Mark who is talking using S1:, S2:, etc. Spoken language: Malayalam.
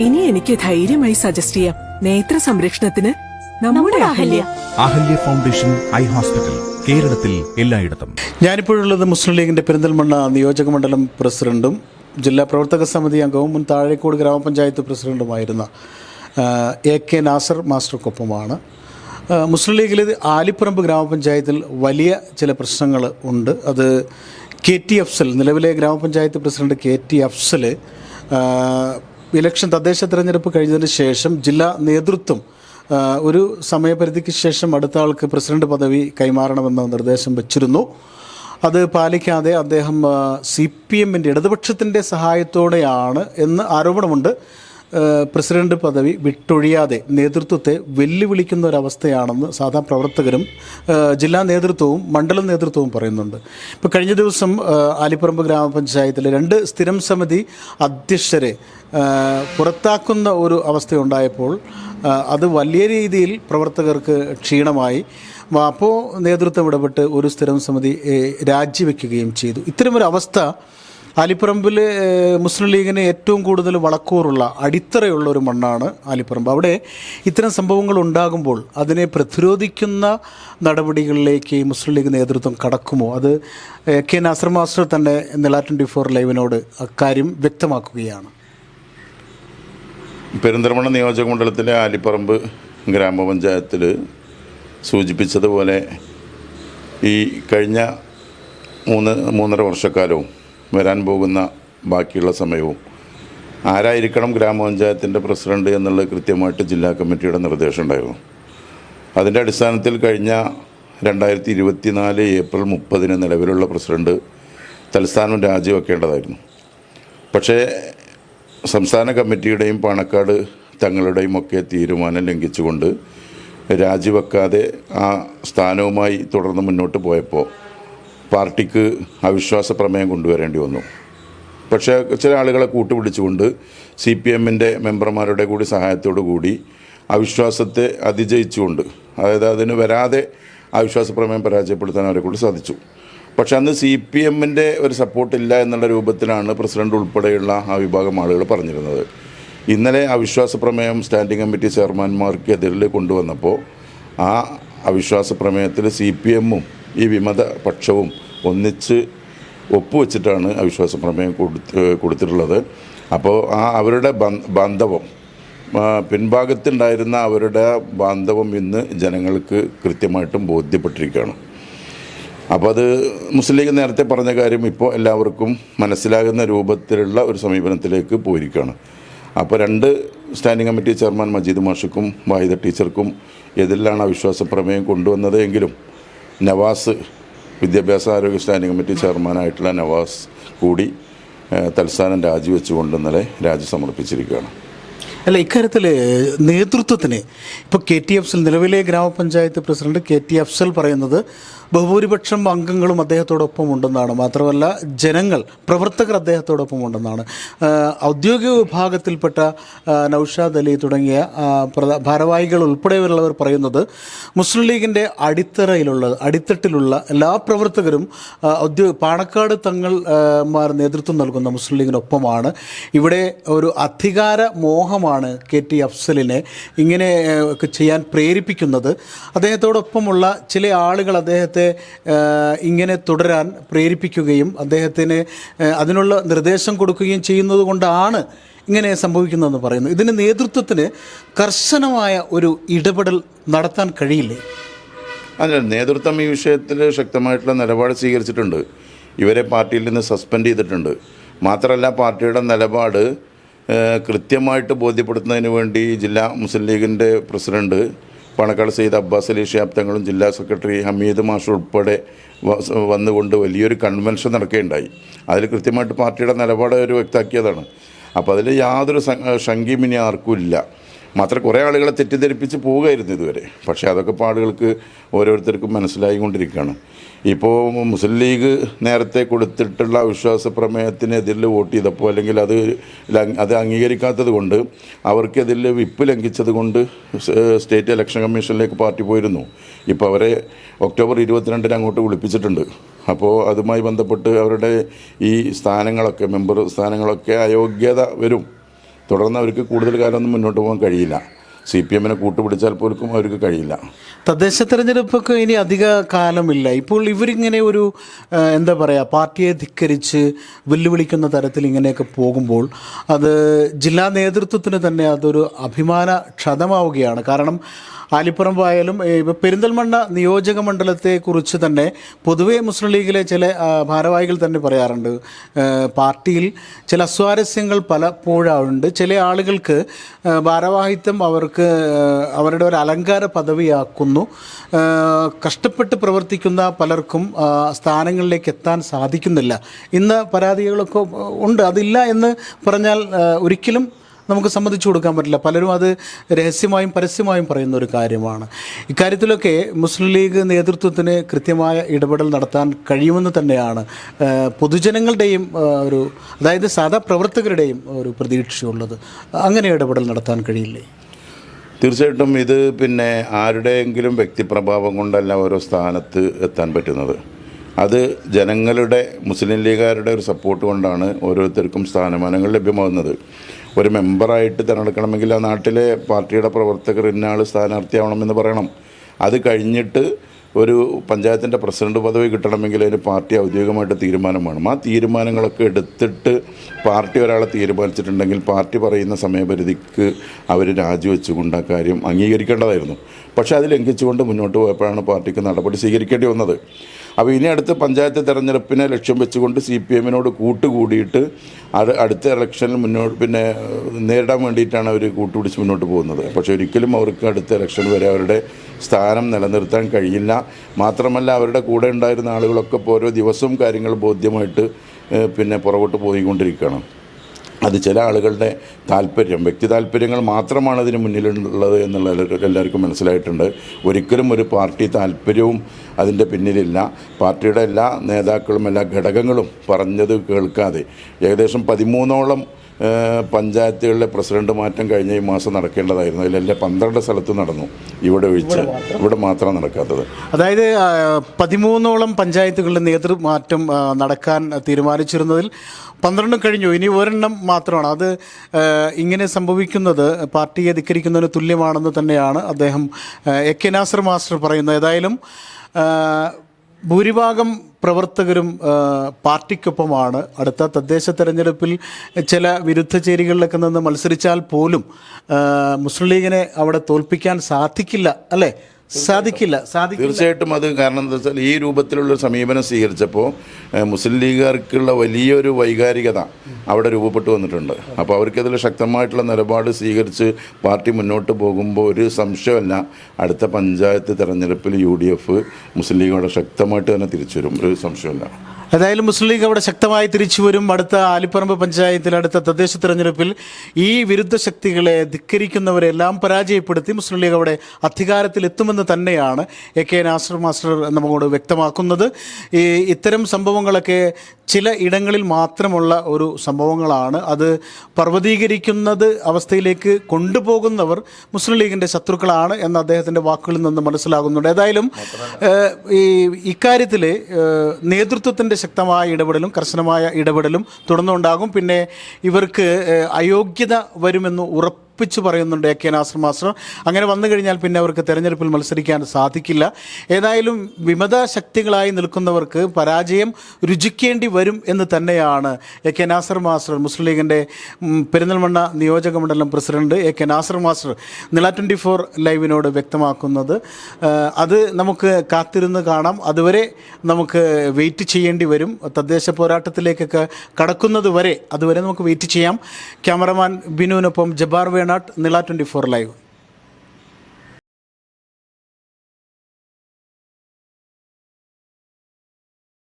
S1: ഇനി എനിക്ക് ധൈര്യമായി സജസ്റ്റ് ചെയ്യാം. നേത്ര സംരക്ഷണത്തിന് നമ്മുടെ Ahalya.
S2: Ahalya. Foundation eye hospital കേരളത്തിൽ എല്ലായിടത്തും.
S3: ഞാനിപ്പോഴുള്ളത് മുസ്ലിം ലീഗിന്റെ പെരിന്തൽമണ്ണ നിയോജക മണ്ഡലം പ്രസിഡന്റും ജില്ലാ പ്രവർത്തക സമിതി അംഗവും മുൻ താഴേക്കോട് ഗ്രാമപഞ്ചായത്ത് പ്രസിഡന്റുമായിരുന്ന എ കെ നാസർ മാസ്റ്റർക്കൊപ്പമാണ്. മുസ്ലിം ലീഗിൽ ആലിപ്പറമ്പ് ഗ്രാമപഞ്ചായത്തിൽ വലിയ ചില പ്രശ്നങ്ങൾ ഉണ്ട്. അത് കെ ടി അഫ്സൽ നിലവിലെ ഗ്രാമപഞ്ചായത്ത് president K T Afsal election തദ്ദേശ തെരഞ്ഞെടുപ്പ് കഴിഞ്ഞതിന് ശേഷം ജില്ലാ നേതൃത്വം ഒരു സമയപരിധിക്ക് ശേഷം അടുത്ത ആൾക്ക് പ്രസിഡന്റ് പദവി കൈമാറണമെന്ന നിർദ്ദേശം വച്ചിരുന്നു. അത് പാലിക്കാതെ അദ്ദേഹം സി പി എമ്മിന്റെ ഇടതുപക്ഷത്തിന്റെ സഹായത്തോടെയാണ് എന്ന് ആരോപണമുണ്ട്. പ്രസിഡന്റ് പദവി വിട്ടൊഴിയാതെ നേതൃത്വത്തെ വെല്ലുവിളിക്കുന്ന ഒരവസ്ഥയാണെന്ന് സാധാ പ്രവർത്തകരും ജില്ലാ നേതൃത്വവും മണ്ഡലം നേതൃത്വവും പറയുന്നുണ്ട്. ഇപ്പോൾ കഴിഞ്ഞ ദിവസം ആലിപ്പറമ്പ് ഗ്രാമപഞ്ചായത്തിലെ രണ്ട് സ്ഥിരം സമിതി അധ്യക്ഷരെ പുറത്താക്കുന്ന ഒരു അവസ്ഥയുണ്ടായപ്പോൾ അത് വലിയ രീതിയിൽ പ്രവർത്തകർക്ക് ക്ഷീണമായി. അപ്പോൾ നേതൃത്വം ഇടപെട്ട് ഒരു സ്ഥിരം സമിതി രാജിവെക്കുകയും ചെയ്തു. ഇത്തരമൊരു അവസ്ഥ ആലിപ്പറമ്പിൽ മുസ്ലിം ലീഗിന് ഏറ്റവും കൂടുതൽ വളക്കൂറുള്ള അടിത്തറയുള്ള ഒരു മണ്ണാണ് ആലിപ്പറമ്പ്. അവിടെ ഇത്തരം സംഭവങ്ങൾ ഉണ്ടാകുമ്പോൾ അതിനെ പ്രതിരോധിക്കുന്ന നടപടികളിലേക്ക് മുസ്ലിം ലീഗ് നേതൃത്വം കടക്കുമോ? അത് കെ നാസർ മാസ്റ്റർ തന്നെ നില ട്വന്റി ഫോർ ലൈവിനോട് അക്കാര്യം വ്യക്തമാക്കുകയാണ്.
S4: പെരിന്തൽമണ്ണ നിയോജക മണ്ഡലത്തിലെ ആലിപ്പറമ്പ് ഗ്രാമപഞ്ചായത്തിൽ സൂചിപ്പിച്ചതുപോലെ ഈ കഴിഞ്ഞ മൂന്ന് മൂന്നര വർഷക്കാലവും വരാൻ പോകുന്ന ബാക്കിയുള്ള സമയവും. ആരായിരിക്കണം ഗ്രാമപഞ്ചായത്തിന്റെ പ്രസിഡന്റ് എന്നുള്ളത് കൃത്യമായിട്ട് ജില്ലാ കമ്മിറ്റിയുടെ നിർദ്ദേശം ഉണ്ടായിരുന്നു. അതിന്റെ അടിസ്ഥാനത്തിൽ കഴിഞ്ഞ രണ്ടായിരത്തി ഇരുപത്തിനാല് ഏപ്രിൽ മുപ്പതിന് നിലവിലുള്ള പ്രസിഡന്റ് തലസ്ഥാനം രാജിവെക്കേണ്ടതായിരുന്നു. പക്ഷേ സംസ്ഥാന കമ്മിറ്റിയുടെയും പാണക്കാട് തങ്ങളുടെയും ഒക്കെ തീരുമാനം ലംഘിച്ചുകൊണ്ട് രാജിവെക്കാതെ ആ സ്ഥാനവുമായി തുടർന്ന് മുന്നോട്ട് പോയപ്പോൾ പാർട്ടിക്ക് അവിശ്വാസ പ്രമേയം കൊണ്ടുവരേണ്ടി വന്നു. പക്ഷേ ചില ആളുകളെ കൂട്ടുപിടിച്ചുകൊണ്ട് സി പി എമ്മിന്റെ മെമ്പർമാരുടെ കൂടി സഹായത്തോടു കൂടി അവിശ്വാസത്തെ അതിജയിച്ചുകൊണ്ട് അതായത് അതിന് വരാതെ അവിശ്വാസ പ്രമേയം പരാജയപ്പെടുത്താൻ അവരെ കൂടി സാധിച്ചു. പക്ഷെ അന്ന് സി പി എമ്മിന്റെ ഒരു സപ്പോർട്ടില്ല എന്നുള്ള രൂപത്തിലാണ് പ്രസിഡന്റ് ഉൾപ്പെടെയുള്ള ആ വിഭാഗം ആളുകൾ പറഞ്ഞിരുന്നത്. ഇന്നലെ അവിശ്വാസ പ്രമേയം സ്റ്റാൻഡിംഗ് കമ്മിറ്റി ചെയർമാൻമാർക്കെതിരിൽ കൊണ്ടുവന്നപ്പോൾ ആ അവിശ്വാസ പ്രമേയത്തിൽ സി പി എമ്മും ഈ വിമത പക്ഷവും ഒന്നിച്ച് ഒപ്പുവെച്ചിട്ടാണ് അവിശ്വാസ പ്രമേയം കൊടുത്ത് കൊടുത്തിട്ടുള്ളത്. അപ്പോൾ ആ അവരുടെ ബന്ധവം പിൻഭാഗത്തുണ്ടായിരുന്ന അവരുടെ ബാന്ധവം ഇന്ന് ജനങ്ങൾക്ക് കൃത്യമായിട്ടും ബോധ്യപ്പെട്ടിരിക്കുകയാണ്. അപ്പോൾ അത് മുസ്ലിം ലീഗ് നേരത്തെ പറഞ്ഞ കാര്യം ഇപ്പോൾ എല്ലാവർക്കും മനസ്സിലാകുന്ന രൂപത്തിലുള്ള ഒരു സമീപനത്തിലേക്ക് പോയിരിക്കുകയാണ്. അപ്പോൾ രണ്ട് സ്റ്റാൻഡിംഗ് കമ്മിറ്റി ചെയർമാൻ മജീദ് മാഷിക്കും വാഹിദ ടീച്ചർക്കും എതിരിലാണ് അവിശ്വാസ പ്രമേയം കൊണ്ടുവന്നത് എങ്കിലും നവാസ് വിദ്യാഭ്യാസ ആരോഗ്യ സ്റ്റാൻഡിംഗ് കമ്മിറ്റി ചെയർമാനായിട്ടുള്ള നവാസ് കൂടി തൽസ്ഥാനം രാജിവെച്ചുകൊണ്ട് ഇന്നലെ രാജി സമർപ്പിച്ചിരിക്കുകയാണ്
S3: അല്ല ഇക്കാര്യത്തിൽ നേതൃത്വത്തിന് ഇപ്പോൾ കെ ടി എഫ്സൽ നിലവിലെ ഗ്രാമപഞ്ചായത്ത് പ്രസിഡന്റ് കെ ടി എഫ്സൽ പറയുന്നത് ബഹുഭൂരിപക്ഷം അംഗങ്ങളും അദ്ദേഹത്തോടൊപ്പം ഉണ്ടെന്നാണ് മാത്രമല്ല ജനങ്ങൾ പ്രവർത്തകർ അദ്ദേഹത്തോടൊപ്പം ഉണ്ടെന്നാണ് ഔദ്യോഗിക വിഭാഗത്തിൽപ്പെട്ട നൌഷാദ് അലി തുടങ്ങിയ ഭാരവാഹികൾ ഉൾപ്പെടെയുള്ളവർ പറയുന്നത് മുസ്ലിം ലീഗിന്റെ അടിത്തറയിലുള്ള അടിത്തട്ടിലുള്ള എല്ലാ പ്രവർത്തകരും ഔദ്യോഗിക പാണക്കാട് തങ്ങൾ മാർ നേതൃത്വം നൽകുന്ന മുസ്ലിം ലീഗിനൊപ്പമാണ്. ഇവിടെ ഒരു അധികാര മോഹമാണ് കെ ടി അഫ്സലിനെ ഇങ്ങനെ ചെയ്യാൻ പ്രേരിപ്പിക്കുന്നത്. അദ്ദേഹത്തോടൊപ്പമുള്ള ചില ആളുകൾ അദ്ദേഹത്തെ ആ, ഇങ്ങനെ തുടരാൻ പ്രേരിപ്പിക്കുകയും അദ്ദേഹത്തിന് അതിനുള്ള നിർദ്ദേശം കൊടുക്കുകയും ചെയ്യുന്നത് കൊണ്ടാണ് ഇങ്ങനെ സംഭവിക്കുന്നതെന്ന് പറയുന്നു. ഇതിന് നേതൃത്വത്തിന് കർശനമായ ഒരു ഇടപെടൽ നടത്താൻ കഴിയില്ലേ?
S4: അല്ല നേതൃത്വം ഈ വിഷയത്തിൽ ശക്തമായിട്ടുള്ള നിലപാട് സ്വീകരിച്ചിട്ടുണ്ട്. ഇവരെ പാർട്ടിയിൽ നിന്ന് സസ്പെൻഡ് ചെയ്തിട്ടുണ്ട്. മാത്രമല്ല പാർട്ടിയുടെ നിലപാട് കൃത്യമായിട്ട് ബോധ്യപ്പെടുത്തുന്നതിന് വേണ്ടി ജില്ലാ മുസ്ലിം ലീഗിന്റെ പ്രസിഡന്റ് പണക്കാട് സെയ്ദ് അബ്ബാസ് അലി ഷിയാബ് തങ്ങളും ജില്ലാ സെക്രട്ടറി ഹമീദ് മാഷ് ഉൾപ്പെടെ വന്നുകൊണ്ട് വലിയൊരു കൺവെൻഷൻ നടക്കുകയുണ്ടായി. അതിൽ കൃത്യമായിട്ട് പാർട്ടിയുടെ നിലപാട് അവർ വ്യക്തമാക്കിയതാണ്. അപ്പോൾ അതിൽ യാതൊരു ശങ്കയും ആർക്കും ഇല്ല. മാത്രം കുറേ ആളുകളെ തെറ്റിദ്ധരിപ്പിച്ച് പോവുകയായിരുന്നു ഇതുവരെ. പക്ഷേ അതൊക്കെ ഇപ്പോൾ ആളുകൾക്ക് ഓരോരുത്തർക്കും മനസ്സിലായിക്കൊണ്ടിരിക്കുകയാണ്. ഇപ്പോൾ മുസ്ലിം ലീഗ് നേരത്തെ കൊടുത്തിട്ടുള്ള വിശ്വാസ പ്രമേയത്തിനെതിരിൽ വോട്ട് ചെയ്തപ്പോൾ അല്ലെങ്കിൽ അത് അത് അംഗീകരിക്കാത്തത് കൊണ്ട് അവർക്കെതിൽ വിപ്പ് ലംഘിച്ചത് കൊണ്ട് സ്റ്റേറ്റ് ഇലക്ഷൻ കമ്മീഷനിലേക്ക് പാർട്ടി പോയിരുന്നു. ഇപ്പോൾ അവരെ ഒക്ടോബർ ഇരുപത്തിരണ്ടിന് അങ്ങോട്ട് വിളിപ്പിച്ചിട്ടുണ്ട്. അപ്പോൾ അതുമായി ബന്ധപ്പെട്ട് അവരുടെ ഈ സ്ഥാനങ്ങളൊക്കെ മെമ്പർ സ്ഥാനങ്ങളൊക്കെ അയോഗ്യത വരും. തുടർന്ന് അവർക്ക് കൂടുതൽ കാലമൊന്നും മുന്നോട്ട് പോകാൻ കഴിയില്ല. സി പി എമ്മിനെ കൂട്ടുപിടിച്ചാൽ പോലും അവർക്ക് കഴിയില്ല.
S3: തദ്ദേശ തെരഞ്ഞെടുപ്പൊക്കെ ഇനി അധിക കാലമില്ല. ഇപ്പോൾ ഇവരിങ്ങനെ ഒരു എന്താ പറയുക പാർട്ടിയെ ധിക്കരിച്ച് വെല്ലുവിളിക്കുന്ന തരത്തിൽ ഇങ്ങനെയൊക്കെ പോകുമ്പോൾ അത് ജില്ലാ നേതൃത്വത്തിന് തന്നെ അതൊരു അഭിമാന ക്ഷതമാവുകയാണ്. കാരണം ആലിപ്പുറമ്പായാലും ഇപ്പോൾ ഇപ്പൊ പെരിന്തൽമണ്ണ നിയോജക മണ്ഡലത്തെക്കുറിച്ച് തന്നെ പൊതുവെ മുസ്ലിം ലീഗിലെ ചില ഭാരവാഹികൾ തന്നെ പറയാറുണ്ട്. പാർട്ടിയിൽ ചില അസ്വാരസ്യങ്ങൾ പലപ്പോഴുണ്ട് ചില ആളുകൾക്ക് ഭാരവാഹിത്വം അവർക്ക് ആ, അവരുടെ ഒരു അലങ്കാര പദവിയാക്കുന്നു. കഷ്ടപ്പെട്ട് പ്രവർത്തിക്കുന്ന പലർക്കും സ്ഥാനങ്ങളിലേക്ക് എത്താൻ സാധിക്കുന്നില്ല. ഇന്ന് പരാതികളൊക്കെ ഉണ്ട്. അതില്ല എന്ന് പറഞ്ഞാൽ ഒരിക്കലും നമുക്ക് സമ്മതിച്ചു കൊടുക്കാൻ പറ്റില്ല. പലരും അത് രഹസ്യമായും പരസ്യമായും പറയുന്ന ഒരു കാര്യമാണ്. ഇക്കാര്യത്തിലൊക്കെ മുസ്ലിം ലീഗ് നേതൃത്വത്തിന് കൃത്യമായ ഇടപെടൽ നടത്താൻ കഴിയുമെന്ന് തന്നെയാണ് പൊതുജനങ്ങളുടെയും ഒരു അതായത് സാധാ പ്രവർത്തകരുടെയും ഒരു പ്രതീക്ഷയുള്ളത്. അങ്ങനെ ഇടപെടൽ നടത്താൻ കഴിയില്ലേ?
S4: തീർച്ചയായിട്ടും ഇത് പിന്നെ ആരുടെയെങ്കിലും വ്യക്തിപ്രഭാവം കൊണ്ടല്ല ഓരോ സ്ഥാനത്ത് എത്താൻ പറ്റുന്നത്. അത് ജനങ്ങളുടെ മുസ്ലിം ലീഗുകാരുടെ ഒരു സപ്പോർട്ട് കൊണ്ടാണ് ഓരോരുത്തർക്കും സ്ഥാനമാനങ്ങൾ ലഭ്യമാകുന്നത്. ഒരു മെമ്പറായിട്ട് തിരഞ്ഞെടുക്കണമെങ്കിൽ ആ നാട്ടിലെ പാർട്ടിയുടെ പ്രവർത്തകർ ഇന്നയാൾ സ്ഥാനാർത്ഥിയാവണമെന്ന് പറയണം. അത് കഴിഞ്ഞിട്ട് ഒരു പഞ്ചായത്തിന്റെ പ്രസിഡന്റ് പദവി കിട്ടണമെങ്കിൽ അതിന് പാർട്ടി ഔദ്യോഗികമായിട്ട് തീരുമാനം വേണം. ആ തീരുമാനങ്ങളൊക്കെ എടുത്തിട്ട് പാർട്ടി ഒരാളെ തീരുമാനിച്ചിട്ടുണ്ടെങ്കിൽ പാർട്ടി പറയുന്ന സമയപരിധിക്ക് അവർ രാജിവെച്ചുകൊണ്ട് ആ കാര്യം അംഗീകരിക്കേണ്ടതായിരുന്നു. പക്ഷേ അത് ലംഘിച്ചുകൊണ്ട് മുന്നോട്ട് പോയപ്പോഴാണ് പാർട്ടിക്ക് നടപടി സ്വീകരിക്കേണ്ടി വന്നത്. അപ്പോൾ ഇനി അടുത്ത പഞ്ചായത്ത് തെരഞ്ഞെടുപ്പിനെ ലക്ഷ്യം വെച്ചുകൊണ്ട് സി പി എമ്മിനോട് കൂട്ടുകൂടിയിട്ട് അടുത്ത ഇലക്ഷനിൽ മുന്നോട്ട് പിന്നെ നേരിടാൻ വേണ്ടിയിട്ടാണ് അവർ കൂട്ടുപിടിച്ച് മുന്നോട്ട് പോകുന്നത്. പക്ഷേ ഒരിക്കലും അവർക്ക് അടുത്ത ഇലക്ഷൻ വരെ അവരുടെ സ്ഥാനം നിലനിർത്താൻ കഴിയില്ല. മാത്രമല്ല അവരുടെ കൂടെ ഉണ്ടായിരുന്ന ആളുകളൊക്കെ ഇപ്പോൾ ഓരോ ദിവസവും കാര്യങ്ങൾ ബോധ്യമായിട്ട് പിന്നെ പുറകോട്ട് പോയിക്കൊണ്ടിരിക്കുകയാണ്. അത് ചില ആളുകളുടെ താല്പര്യം വ്യക്തി താല്പര്യങ്ങൾ മാത്രമാണ് അതിന് മുന്നിലുള്ളത് എന്നുള്ള എല്ലാവർക്കും- മനസ്സിലായിട്ടുണ്ട്. ഒരിക്കലും ഒരു പാർട്ടി താല്പര്യവും അതിന്റെ പിന്നിലില്ല. പാർട്ടിയുടെ എല്ലാ നേതാക്കളും എല്ലാ ഘടകങ്ങളും പറഞ്ഞത് കേൾക്കാതെ. ഏകദേശം പതിമൂന്നോളം പഞ്ചായത്തുകളിലെ പ്രസിഡന്റ് മാറ്റം കഴിഞ്ഞ ഈ മാസം നടക്കേണ്ടതായിരുന്നു. അതിലെല്ലാം പന്ത്രണ്ട് സ്ഥലത്ത് നടന്നു. ഇവിടെ ഒഴിച്ച് ഇവിടെ മാത്രം? നടക്കാത്തത്.
S3: അതായത് പതിമൂന്നോളം പഞ്ചായത്തുകളുടെ നേതൃമാറ്റം നടക്കാൻ തീരുമാനിച്ചിരുന്നതിൽ പന്ത്രണ്ടും കഴിഞ്ഞു. ഇനി ഒരെണ്ണം മാത്രമാണ്. അത് ഇങ്ങനെ സംഭവിക്കുന്നത് പാർട്ടിയെ ധിക്കരിക്കുന്നതിന് തുല്യമാണെന്ന് തന്നെയാണ് അദ്ദേഹം എ കെ നാസർ മാസ്റ്റർ പറയുന്നത്. ഏതായാലും ഭൂരിഭാഗം പ്രവർത്തകരും പാർട്ടിക്കൊപ്പമാണ്. അടുത്ത തദ്ദേശ തെരഞ്ഞെടുപ്പിൽ ചില വിരുദ്ധ ചേരികളിലൊക്കെ നിന്ന് മത്സരിച്ചാൽ പോലും മുസ്ലിം ലീഗിനെ അവിടെ തോൽപ്പിക്കാൻ സാധിക്കില്ല അല്ലേ? സാധിക്കില്ല സാധിക്കില്ല.
S4: തീർച്ചയായിട്ടും അത് കാരണം എന്താ വെച്ചാൽ ഈ രൂപത്തിലുള്ള സമീപനം സ്വീകരിച്ചപ്പോൾ മുസ്ലിം ലീഗുകാർക്കുള്ള വലിയൊരു വൈകാരികത അവിടെ രൂപപ്പെട്ടു വന്നിട്ടുണ്ട്. അപ്പോൾ അവർക്കതിൽ ശക്തമായിട്ടുള്ള നിലപാട് സ്വീകരിച്ച് പാർട്ടി മുന്നോട്ട് പോകുമ്പോൾ ഒരു സംശയമല്ല അടുത്ത പഞ്ചായത്ത് തെരഞ്ഞെടുപ്പിൽ യു ഡി എഫ് മുസ്ലിം ലീഗോടെ ശക്തമായിട്ട് തന്നെ തിരിച്ചു വരും ഒരു സംശയമില്ല.
S3: ഏതായാലും മുസ്ലിം ലീഗ് അവിടെ ശക്തമായി തിരിച്ചു വരും. അടുത്ത ആലിപ്പറമ്പ് പഞ്ചായത്തിൽ അടുത്ത തദ്ദേശ തെരഞ്ഞെടുപ്പിൽ ഈ വിരുദ്ധ ശക്തികളെ ധിക്കരിക്കുന്നവരെ എല്ലാം പരാജയപ്പെടുത്തി മുസ്ലിം ലീഗ് അവിടെ അധികാരത്തിൽ എത്തുമെന്ന് തന്നെയാണ് എ കെ നാസർ മാസ്റ്റർ നമ്മോട് വ്യക്തമാക്കുന്നത്. ഈ ഇത്തരം സംഭവങ്ങളൊക്കെ ചില ഇടങ്ങളിൽ മാത്രമുള്ള ഒരു സംഭവങ്ങളാണ്. അത് പർവതീകരിക്കുന്നത് അവസ്ഥയിലേക്ക് കൊണ്ടുപോകുന്നവർ മുസ്ലിം ലീഗിന്റെ ശത്രുക്കളാണ് എന്ന് അദ്ദേഹത്തിന്റെ വാക്കുകളിൽ നിന്ന് മനസ്സിലാകുന്നുണ്ട്. ഏതായാലും ഈ ഇക്കാര്യത്തിൽ നേതൃത്വത്തിന്റെ ശക്തമായ ഇടപെടലും കർശനമായ ഇടപെടലും തുടർന്നുണ്ടാകും. പിന്നെ ഇവർക്ക് അയോഗ്യത വരുമെന്ന് ഉറപ്പ് ഉറപ്പിച്ചു പറയുന്നുണ്ട് എ കെ നാസർ മാസ്റ്റർ. അങ്ങനെ വന്നു കഴിഞ്ഞാൽ പിന്നെ അവർക്ക് തെരഞ്ഞെടുപ്പിൽ മത്സരിക്കാൻ സാധിക്കില്ല. ഏതായാലും വിമത ശക്തികളായി നിൽക്കുന്നവർക്ക് പരാജയം രുചിക്കേണ്ടി വരും എന്ന് തന്നെയാണ് A K Nasar master Muslim ലീഗിന്റെ പെരിന്തൽമണ്ണ നിയോജക മണ്ഡലം president A K Nasar master നില ട്വന്റി ഫോർ ലൈവിനോട് വ്യക്തമാക്കുന്നത്. അത് നമുക്ക് കാത്തിരുന്ന് കാണാം. അതുവരെ നമുക്ക് വെയിറ്റ് ചെയ്യേണ്ടി വരും. തദ്ദേശ പോരാട്ടത്തിലേക്കൊക്കെ കടക്കുന്നത് വരെ അതുവരെ നമുക്ക് വെയിറ്റ് ചെയ്യാം. ക്യാമറമാൻ ബിനുവിനൊപ്പം ജബ്ബാർ വേണാട്ട് നില ട്വന്റി ഫോർ ലൈവ്